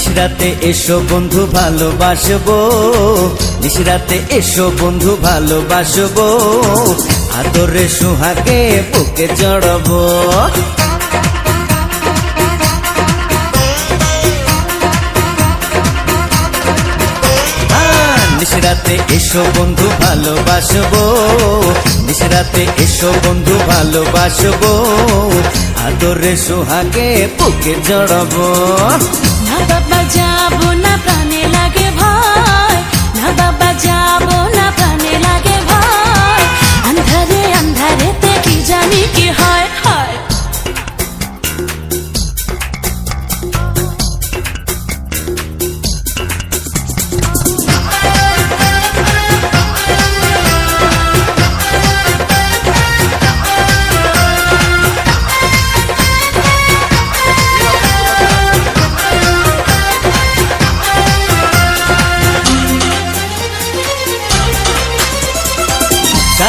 নিশরাতে এসো বন্ধু, ভালোবাসবো। নিশরাতে এসো বন্ধু, ভালোবাসবো। আদরে সুহাগে বুকে জড়বো নিশরাতে এসো বন্ধু, ভালোবাসবো। নিশরাতে এসো বন্ধু, ভালোবাসবো। আদরে সুহাগে বুকে জড়বো না বাবা, যাব না, প্রাণে লাগে ভয়। না বাবা, যাব না, প্রাণে লাগে ভয়। আন্ধারে, আন্ধারেতে কি জানি কি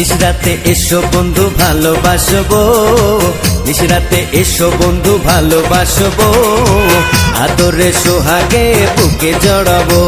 নিশরাতে এসো বন্ধু ভালোবাসবো। নিশরাতে এসো বন্ধু ভালোবাসবো। আদরে সোহাগে বুকে জড়াবো।